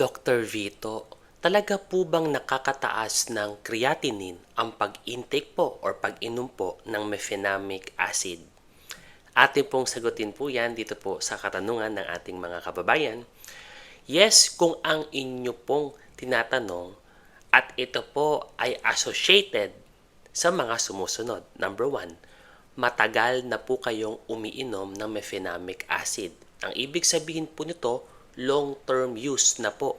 Dr. Vito, talaga po bang nakakataas ng creatinine ang pag-intake po or pag-inom po ng mefenamic acid? Atin pong sagutin po yan dito po sa katanungan ng ating mga kababayan. Yes, kung ang inyo pong tinatanong at ito po ay associated sa mga sumusunod. Number one, matagal na po kayong umiinom ng mefenamic acid. Ang ibig sabihin po nito, long-term use na po.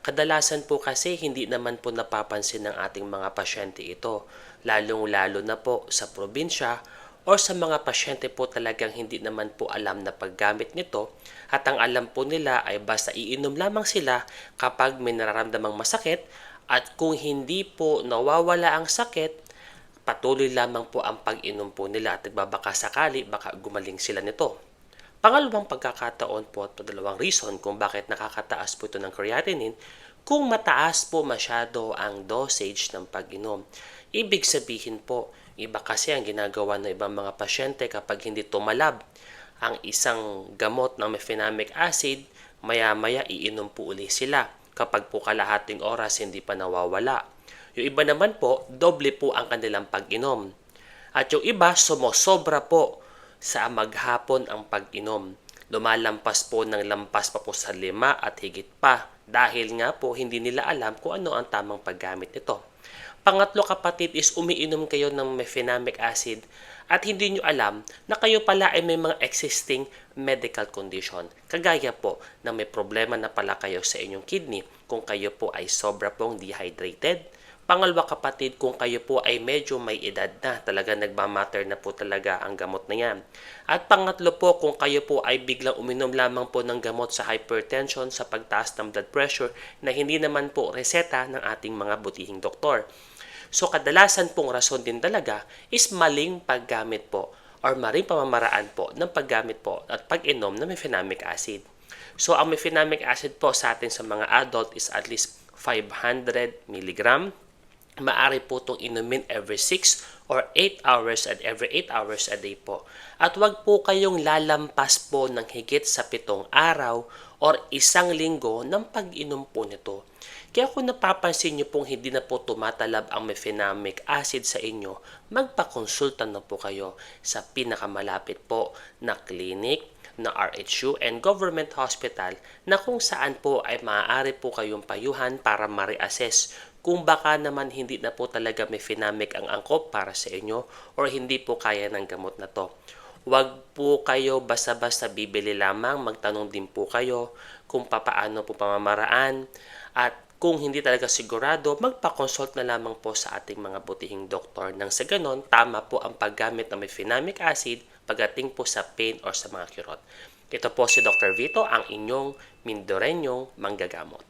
Kadalasan po kasi hindi naman po napapansin ng ating mga pasyente ito, lalong-lalo na po sa probinsya o sa mga pasyente po talagang hindi naman po alam na paggamit nito at ang alam po nila ay basta iinom lamang sila kapag may nararamdamang masakit at kung hindi po nawawala ang sakit, patuloy lamang po ang pag-inom po nila at nagbabaka sakali baka gumaling sila nito. Pangalawang pagkakataon po at dalawang reason kung bakit nakakataas po ito ng creatinine kung mataas po masyado ang dosage ng pag-inom. Ibig sabihin po, iba kasi ang ginagawa ng ibang mga pasyente kapag hindi tumalab ang isang gamot ng mefenamic acid, maya-maya iinom po uli sila. Kapag po kalahating oras hindi pa nawawala. Yung iba naman po, doble po ang kanilang pag-inom. At yung iba, sumosobra po sa maghapon ang pag-inom. Lumalampas po ng lampas pa po sa lima at higit pa dahil nga po hindi nila alam kung ano ang tamang paggamit nito. Pangatlo kapatid is umiinom kayo ng mefenamic acid at hindi nyo alam na kayo pala ay may mga existing medical condition. Kagaya po na may problema na pala kayo sa inyong kidney kung kayo po ay sobra pong dehydrated, Pangalawa kapatid, kung kayo po ay medyo may edad na, talaga nagmamatter na po talaga ang gamot na yan. At pangatlo po, kung kayo po ay biglang uminom lamang po ng gamot sa hypertension, sa pagtaas ng blood pressure, na hindi naman po reseta ng ating mga butihing doktor. So kadalasan pong rason din talaga is maling paggamit po or maling pamamaraan po ng paggamit po at pag-inom ng mefenamic acid. So ang mefenamic acid po sa atin sa mga adult is at least 500 milligram Maari po itong inumin every 6 or 8 hours at every 8 hours a day po. At wag po kayong lalampas po ng higit sa pitong araw or isang linggo ng pag-inom po nito. Kaya kung napapansin nyo pong hindi na po tumatalab ang mefenamic acid sa inyo, magpakonsulta na po kayo sa pinakamalapit po na clinic, na RHU and government hospital na kung saan po ay maaari po kayong payuhan para ma-reassess kung baka naman hindi na po talaga may phenamic ang angkop para sa inyo or hindi po kaya ng gamot na to. Huwag po kayo basta-basta bibili lamang, magtanong din po kayo kung papaano po pamamaraan at kung hindi talaga sigurado, magpa-consult na lamang po sa ating mga butihing doktor. Nang sa ganon, tama po ang paggamit ng mefenamic acid pagdating po sa pain or sa mga kirot. Ito po si Dr. Vito, ang inyong Mindorenyong manggagamot.